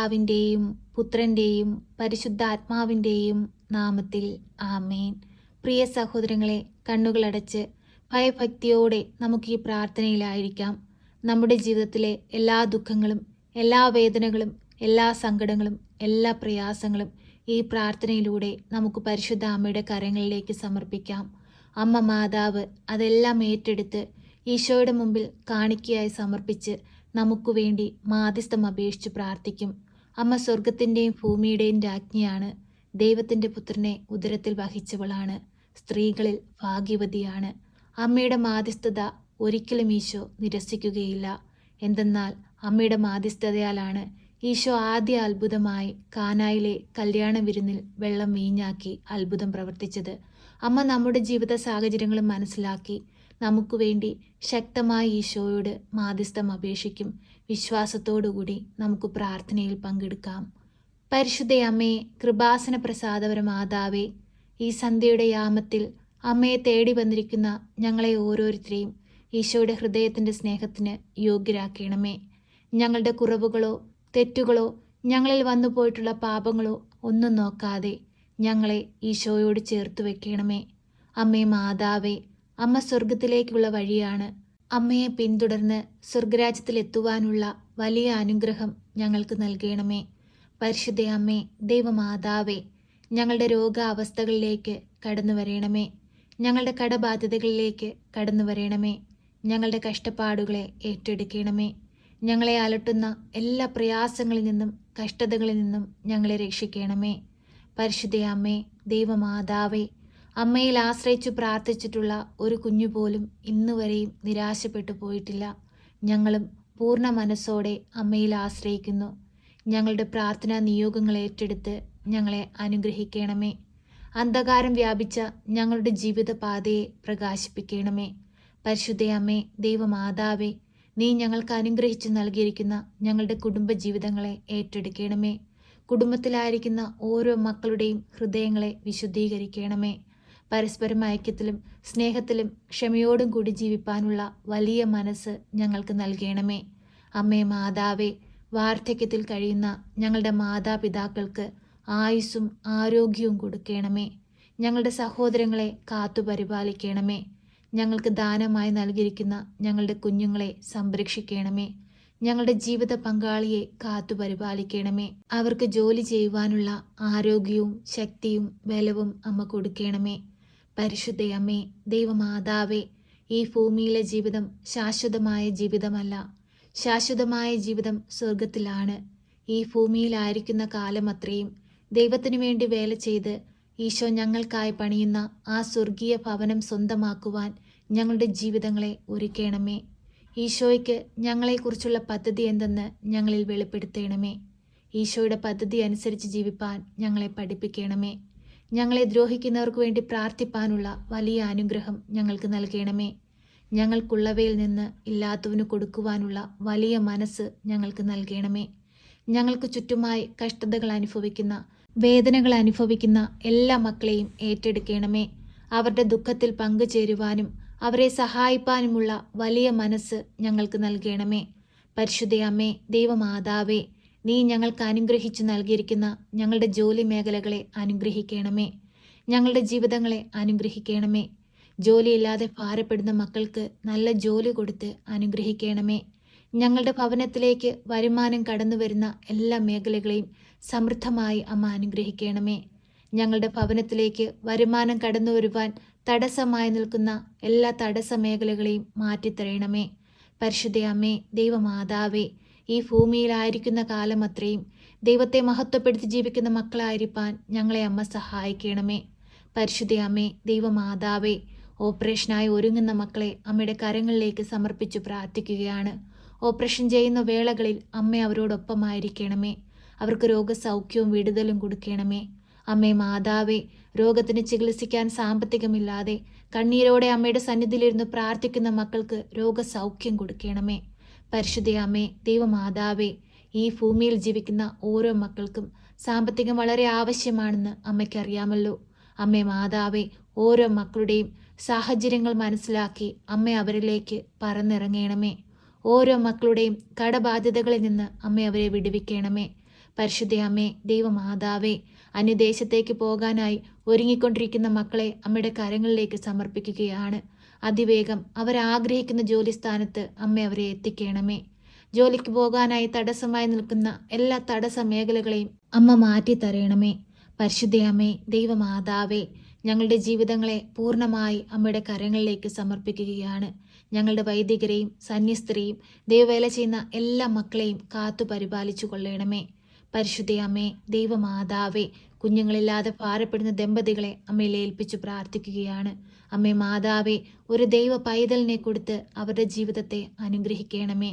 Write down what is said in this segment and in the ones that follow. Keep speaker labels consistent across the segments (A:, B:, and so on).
A: പിതാവിന്റെയും പുത്രന്റെയും പരിശുദ്ധാത്മാവിന്റെയും നാമത്തിൽ ആമേൻ. പ്രിയ സഹോദരങ്ങളെ കണ്ണുകളടച്ച് ഭയഭക്തിയോടെ നമുക്ക് ഈ പ്രാർത്ഥനയിലായിരിക്കാം. നമ്മുടെ ജീവിതത്തിലെ എല്ലാ ദുഃഖങ്ങളും എല്ലാ വേദനകളും എല്ലാ സങ്കടങ്ങളും എല്ലാ പ്രയാസങ്ങളും ഈ പ്രാർത്ഥനയിലൂടെ നമുക്ക് പരിശുദ്ധ അമ്മയുടെ കരങ്ങളിലേക്ക് സമർപ്പിക്കാം. അമ്മ മാതാവ് അതെല്ലാം ഏറ്റെടുത്ത് ഈശോയുടെ മുമ്പിൽ കാണിക്കയായി സമർപ്പിച്ച് നമുക്ക് വേണ്ടി മാധ്യസ്ഥം അപേക്ഷിച്ച് പ്രാർത്ഥിക്കും. അമ്മ സ്വർഗത്തിന്റെയും ഭൂമിയുടെയും രാജ്ഞിയാണ്. ദൈവത്തിന്റെ പുത്രനെ ഉദരത്തിൽ വഹിച്ചവളാണ്. സ്ത്രീകളിൽ ഭാഗ്യവതിയാണ്. അമ്മയുടെ മാധ്യസ്ഥത ഒരിക്കലും ഈശോ നിരസിക്കുകയില്ല. എന്തെന്നാൽ അമ്മയുടെ മാധ്യസ്ഥതയാലാണ് ഈശോ ആദ്യ അത്ഭുതമായി കാനായിലെ കല്യാണ വിരുന്നിൽ വെള്ളം വീഞ്ഞാക്കി അത്ഭുതം പ്രവർത്തിച്ചത്. അമ്മ നമ്മുടെ ജീവിത സാഹചര്യങ്ങളും മനസ്സിലാക്കി നമുക്ക് വേണ്ടി ശക്തമായ ഈശോയോട് മാധ്യസ്ഥം അപേക്ഷിക്കും. വിശ്വാസത്തോടുകൂടി നമുക്ക് പ്രാർത്ഥനയിൽ പങ്കെടുക്കാം. പരിശുദ്ധ അമ്മയെ കൃപാസന പ്രസാദപര മാതാവേ ഈ സന്ധ്യയുടെ യാമത്തിൽ അമ്മയെ തേടി വന്നിരിക്കുന്ന ഞങ്ങളെ ഓരോരുത്തരെയും ഈശോയുടെ ഹൃദയത്തിന്റെ സ്നേഹത്തിന് യോഗ്യരാക്കണമേ. ഞങ്ങളുടെ കുറവുകളോ തെറ്റുകളോ ഞങ്ങളിൽ വന്നു പോയിട്ടുള്ള പാപങ്ങളോ ഒന്നും നോക്കാതെ ഞങ്ങളെ ഈശോയോട് ചേർത്ത് വെക്കണമേ. അമ്മേ മാതാവേ അമ്മ സ്വർഗത്തിലേക്കുള്ള വഴിയാണ്. അമ്മയെ പിന്തുടർന്ന് സ്വർഗരാജ്യത്തിലെത്തുവാനുള്ള വലിയ അനുഗ്രഹം ഞങ്ങൾക്ക് നൽകണമേ. പരിശുദ്ധ അമ്മേ ദൈവമാതാവേ ഞങ്ങളുടെ രോഗാവസ്ഥകളിലേക്ക് കടന്നു വരണമേ. ഞങ്ങളുടെ കടബാധ്യതകളിലേക്ക് കടന്നു വരണമേ. ഞങ്ങളുടെ കഷ്ടപ്പാടുകളെ ഏറ്റെടുക്കണമേ. ഞങ്ങളെ അലട്ടുന്ന എല്ലാ പ്രയാസങ്ങളിൽ നിന്നും കഷ്ടതകളിൽ നിന്നും ഞങ്ങളെ രക്ഷിക്കണമേ. പരിശുദ്ധ അമ്മേ ദൈവമാതാവേ അമ്മയിൽ ആശ്രയിച്ചു പ്രാർത്ഥിച്ചിട്ടുള്ള ഒരു കുഞ്ഞു പോലും ഇന്നുവരെയും നിരാശപ്പെട്ടു പോയിട്ടില്ല. ഞങ്ങളും പൂർണ മനസ്സോടെ അമ്മയിൽ ആശ്രയിക്കുന്നു. ഞങ്ങളുടെ പ്രാർത്ഥനാ നിയോഗങ്ങൾ ഏറ്റെടുത്ത് ഞങ്ങളെ അനുഗ്രഹിക്കണമേ. അന്ധകാരം വ്യാപിച്ച ഞങ്ങളുടെ ജീവിതപാതയെ പ്രകാശിപ്പിക്കണമേ. പരിശുദ്ധ അമ്മേ ദൈവമാതാവേ നീ ഞങ്ങൾക്ക് അനുഗ്രഹിച്ചു നൽകിയിരിക്കുന്ന ഞങ്ങളുടെ കുടുംബ ജീവിതങ്ങളെ ഏറ്റെടുക്കണമേ. കുടുംബത്തിലായിരിക്കുന്ന ഓരോ മക്കളുടെയും ഹൃദയങ്ങളെ വിശുദ്ധീകരിക്കണമേ. പരസ്പരം ഐക്യത്തിലും സ്നേഹത്തിലും ക്ഷമയോടും കൂടി ജീവിപ്പാനുള്ള വലിയ മനസ്സ് ഞങ്ങൾക്ക് നൽകണമേ. അമ്മേ മാതാവേ വാർദ്ധക്യത്തിൽ കഴിയുന്ന ഞങ്ങളുടെ മാതാപിതാക്കൾക്ക് ആയുസ്സും ആരോഗ്യവും കൊടുക്കണമേ. ഞങ്ങളുടെ സഹോദരങ്ങളെ കാത്തു പരിപാലിക്കണമേ. ഞങ്ങൾക്ക് ദാനമായി നൽകിയിരിക്കുന്ന ഞങ്ങളുടെ കുഞ്ഞുങ്ങളെ സംരക്ഷിക്കണമേ. ഞങ്ങളുടെ ജീവിത പങ്കാളിയെ കാത്തു പരിപാലിക്കണമേ. അവർക്ക് ജോലി ചെയ്യുവാനുള്ള ആരോഗ്യവും ശക്തിയും ബലവും അമ്മ കൊടുക്കണമേ. പരിശുദ്ധ അമ്മേ ദൈവമാതാവേ ഈ ഭൂമിയിലെ ജീവിതം ശാശ്വതമായ ജീവിതമല്ല. ശാശ്വതമായ ജീവിതം സ്വർഗത്തിലാണ് ഈ ഭൂമിയിലായിരിക്കുന്ന കാലം അത്രയും. ദൈവത്തിനു വേണ്ടി വേല ചെയ്ത് ഈശോ ഞങ്ങൾക്കായി പണിയുന്ന ആ സ്വർഗീയ ഭവനം സ്വന്തമാക്കുവാൻ ഞങ്ങളുടെ ജീവിതങ്ങളെ ഒരുക്കണമേ. ഈശോയ്ക്ക് ഞങ്ങളെക്കുറിച്ചുള്ള പദ്ധതി എന്തെന്ന് ഞങ്ങളിൽ വെളിപ്പെടുത്തണമേ. ഈശോയുടെ പദ്ധതി അനുസരിച്ച് ജീവിപ്പാൻ ഞങ്ങളെ പഠിപ്പിക്കണമേ. ഞങ്ങളെ ദ്രോഹിക്കുന്നവർക്ക് വേണ്ടി പ്രാർത്ഥിപ്പാനുള്ള വലിയ അനുഗ്രഹം ഞങ്ങൾക്ക് നൽകണമേ. ഞങ്ങൾക്കുള്ളവയിൽ നിന്ന് ഇല്ലാത്തവന് കൊടുക്കുവാനുള്ള വലിയ മനസ്സ് ഞങ്ങൾക്ക് നൽകണമേ. ഞങ്ങൾക്ക് ചുറ്റുമായി കഷ്ടതകൾ അനുഭവിക്കുന്ന വേദനകൾ അനുഭവിക്കുന്ന എല്ലാ മക്കളെയും ഏറ്റെടുക്കണമേ. അവരുടെ ദുഃഖത്തിൽ പങ്കുചേരുവാനും അവരെ സഹായിപ്പാനുമുള്ള വലിയ മനസ്സ് ഞങ്ങൾക്ക് നൽകണമേ. പരിശുദ്ധയമ്മേ ദൈവമാതാവേ നീ ഞങ്ങൾക്ക് അനുഗ്രഹിച്ചു നൽകിയിരിക്കുന്ന ഞങ്ങളുടെ ജോലി മേഖലകളെ അനുഗ്രഹിക്കണമേ. ഞങ്ങളുടെ ജീവിതങ്ങളെ അനുഗ്രഹിക്കണമേ. ജോലിയില്ലാതെ ഭാരപ്പെടുന്ന മക്കൾക്ക് നല്ല ജോലി കൊടുത്ത് അനുഗ്രഹിക്കണമേ. ഞങ്ങളുടെ ഭവനത്തിലേക്ക് വരുമാനം കടന്നു വരുന്ന എല്ലാ മേഖലകളെയും സമൃദ്ധമായി അമ്മ അനുഗ്രഹിക്കണമേ. ഞങ്ങളുടെ ഭവനത്തിലേക്ക് വരുമാനം കടന്നു വരുവാൻ തടസ്സമായി നിൽക്കുന്ന എല്ലാ തടസ്സ മേഖലകളെയും മാറ്റിത്തരയണമേ പരിശുദ്ധ അമ്മേ ദൈവമാതാവേ ഈ ഭൂമിയിലായിരിക്കുന്ന കാലം അത്രയും ദൈവത്തെ മഹത്വപ്പെടുത്തി ജീവിക്കുന്ന മക്കളായിരിക്കാൻ ഞങ്ങളെ അമ്മ സഹായിക്കണമേ. പരിശുദ്ധ അമ്മേ ദൈവമാതാവേ ഓപ്പറേഷനായി ഒരുങ്ങുന്ന മക്കളെ അമ്മയുടെ കരങ്ങളിലേക്ക് സമർപ്പിച്ചു പ്രാർത്ഥിക്കുകയാണ്. ഓപ്പറേഷൻ ചെയ്യുന്ന വേളകളിൽ അമ്മ അവരോടൊപ്പമായിരിക്കണമേ. അവർക്ക് രോഗസൗഖ്യവും വിടുതലും കൊടുക്കണമേ. അമ്മേ മാതാവേ രോഗത്തിന് ചികിത്സിക്കാൻ സാമ്പത്തികമില്ലാതെ കണ്ണീരോടെ അമ്മയുടെ സന്നിധിയിലിരുന്ന് പ്രാർത്ഥിക്കുന്ന മക്കൾക്ക് രോഗസൗഖ്യം കൊടുക്കണമേ. പരിശുദ്ധ അമ്മേ ദൈവമാതാവേ ഈ ഭൂമിയിൽ ജീവിക്കുന്ന ഓരോ മക്കൾക്കും സാമ്പത്തികം വളരെ ആവശ്യമാണെന്ന് അമ്മയ്ക്കറിയാമല്ലോ അമ്മേ മാതാവേ ഓരോ മക്കളുടെയും സാഹചര്യങ്ങൾ മനസ്സിലാക്കി അമ്മ അവരിലേക്ക് പറന്നിറങ്ങണമേ. ഓരോ മക്കളുടെയും കടബാധ്യതകളിൽ നിന്ന് അമ്മ അവരെ വിടുവിക്കണമേ. പരിശുദ്ധ അമ്മേ ദൈവമാതാവേ അന്യദേശത്തേക്ക് പോകാനായി ഒരുങ്ങിക്കൊണ്ടിരിക്കുന്ന മക്കളെ അമ്മയുടെ കരങ്ങളിലേക്ക് സമർപ്പിക്കുകയാണ്. അതിവേഗം അവരാഗ്രഹിക്കുന്ന ജോലി സ്ഥാനത്ത് അമ്മ അവരെ എത്തിക്കണമേ. ജോലിക്ക് പോകാനായി തടസ്സമായി നിൽക്കുന്ന എല്ലാ തടസ്സ മേഖലകളെയും അമ്മ മാറ്റി തരയണമേ പരിശുദ്ധയമ്മേ ദൈവമാതാവേ ഞങ്ങളുടെ ജീവിതങ്ങളെ പൂർണമായി അമ്മയുടെ കരങ്ങളിലേക്ക് സമർപ്പിക്കുകയാണ്. ഞങ്ങളുടെ വൈദികരെയും സന്യസ്തരെയും ദൈവവേല ചെയ്യുന്ന എല്ലാ മക്കളെയും കാത്തു പരിപാലിച്ചു കൊള്ളണമേ പരിശുദ്ധയമ്മേ ദൈവമാതാവേ കുഞ്ഞുങ്ങളില്ലാതെ ഭാരപ്പെടുന്ന ദമ്പതികളെ അമ്മയിൽ ഏൽപ്പിച്ചു പ്രാർത്ഥിക്കുകയാണ്. അമ്മേ മാതാവേ ഒരു ദൈവ പൈതലിനെ കൊടുത്ത് അവരുടെ ജീവിതത്തെ അനുഗ്രഹിക്കണമേ.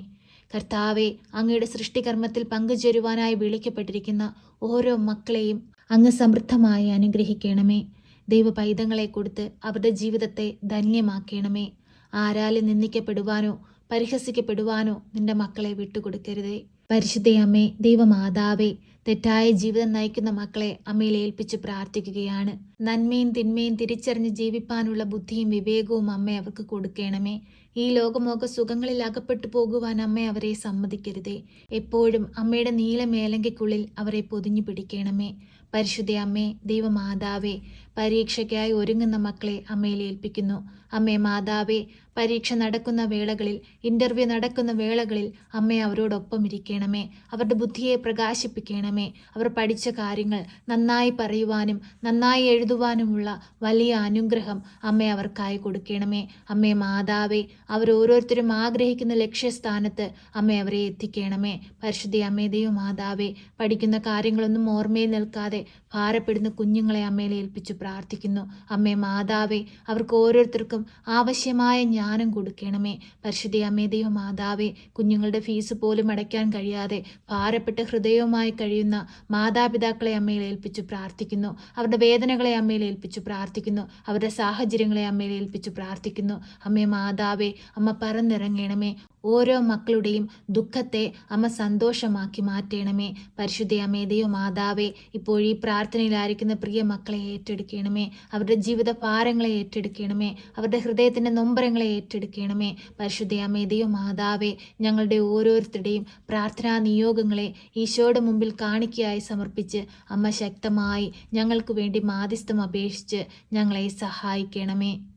A: കർത്താവെ അങ്ങയുടെ സൃഷ്ടികർമ്മത്തിൽ പങ്കുചേരുവാനായി വിളിക്കപ്പെട്ടിരിക്കുന്ന ഓരോ മക്കളെയും അങ്ങ് സമൃദ്ധമായി അനുഗ്രഹിക്കണമേ. ദൈവ പൈതങ്ങളെ കൊടുത്ത് അവരുടെ ജീവിതത്തെ ധന്യമാക്കണമേ. ആരാലും നിന്ദിക്കപ്പെടുവാനോ പരിഹസിക്കപ്പെടുവാനോ നിന്റെ മക്കളെ വിട്ടുകൊടുക്കരുതേ. പരിശുദ്ധയമ്മേ ദൈവമാതാവേ തെറ്റായ ജീവിതം നയിക്കുന്ന മക്കളെ അമ്മയിൽ ഏൽപ്പിച്ച് പ്രാർത്ഥിക്കുകയാണ്. നന്മയും തിന്മയും തിരിച്ചറിഞ്ഞ് ജീവിപ്പാനുള്ള ബുദ്ധിയും വിവേകവും അമ്മ അവർക്ക് കൊടുക്കണമേ. ഈ ലോകമോക സുഖങ്ങളിൽ അകപ്പെട്ടു പോകുവാൻ അമ്മ അവരെ സമ്മതിക്കരുതേ. എപ്പോഴും അമ്മയുടെ നീലമേലങ്കയ്ക്കുള്ളിൽ അവരെ പൊതിഞ്ഞു പിടിക്കണമേ. പരിശുദ്ധ അമ്മേ ദൈവമാതാവേ പരീക്ഷയ്ക്കായി ഒരുങ്ങുന്ന മക്കളെ അമ്മയിൽ ഏൽപ്പിക്കുന്നു. അമ്മേ മാതാവേ പരീക്ഷ നടക്കുന്ന വേളകളിൽ ഇന്റർവ്യൂ നടക്കുന്ന വേളകളിൽ അമ്മ അവരോടൊപ്പം ഇരിക്കണമേ. അവരുടെ ബുദ്ധിയെ പ്രകാശിപ്പിക്കണമേ. അവർ പഠിച്ച കാര്യങ്ങൾ നന്നായി പറയുവാനും നന്നായി എഴുതുവാനുമുള്ള വലിയ അനുഗ്രഹം അമ്മ അവർക്കായി കൊടുക്കണമേ. അമ്മേ മാതാവേ അവരോരോരുത്തരും ആഗ്രഹിക്കുന്ന ലക്ഷ്യസ്ഥാനത്ത് അമ്മ അവരെ എത്തിക്കണമേ. പരിശുദ്ധി അമ്മേ ദൈവ മാതാവേ പഠിക്കുന്ന കാര്യങ്ങളൊന്നും ഓർമ്മയിൽ നിൽക്കാതെ ഭാരപ്പെടുന്ന കുഞ്ഞുങ്ങളെ അമ്മയിൽ പ്രാർത്ഥിക്കുന്നു. അമ്മേ മാതാവേ അവർക്ക് ഓരോരുത്തർക്കും ആവശ്യമായ ജ്ഞാനം കൊടുക്കണമേ. പരിശുദ്ധി അമ്മേ ദൈവ മാതാവേ കുഞ്ഞുങ്ങളുടെ ഫീസ് പോലും അടയ്ക്കാൻ കഴിയാതെ ഭാരപ്പെട്ട ഹൃദയവുമായി കഴിയുന്ന മാതാപിതാക്കളെ അമ്മയിൽ ഏൽപ്പിച്ചു പ്രാർത്ഥിക്കുന്നു. അവരുടെ വേദനകളെ അമ്മയിൽ ഏൽപ്പിച്ചു പ്രാർത്ഥിക്കുന്നു. അവരുടെ സാഹചര്യങ്ങളെ അമ്മയിൽ ഏൽപ്പിച്ചു പ്രാർത്ഥിക്കുന്നു. അമ്മേ മാതാവേ അമ്മ പറന്നിറങ്ങണമേ. ഓരോ മക്കളുടെയും ദുഃഖത്തെ അമ്മ സന്തോഷമാക്കി മാറ്റണമേ. പരിശുദ്ധ അമ്മേതയോ മാതാവേ ഇപ്പോൾ ഈ പ്രാർത്ഥനയിലായിരിക്കുന്ന പ്രിയ മക്കളെ ഏറ്റെടുക്കണമേ. അവരുടെ ജീവിത ഭാരങ്ങളെ ഏറ്റെടുക്കണമേ. അവരുടെ ഹൃദയത്തിന്റെ നൊമ്പരങ്ങളെ ഏറ്റെടുക്കണമേ. പരിശുദ്ധ അമ്മേതയോ മാതാവേ ഞങ്ങളുടെ ഓരോരുത്തരുടെയും പ്രാർത്ഥനാ നിയോഗങ്ങളെ ഈശോയുടെ മുമ്പിൽ കാണിക്കയായി സമർപ്പിച്ച് അമ്മ ശക്തമായി ഞങ്ങൾക്ക് വേണ്ടി മാധ്യസ്ഥം അപേക്ഷിച്ച് ഞങ്ങളെ സഹായിക്കണമേ.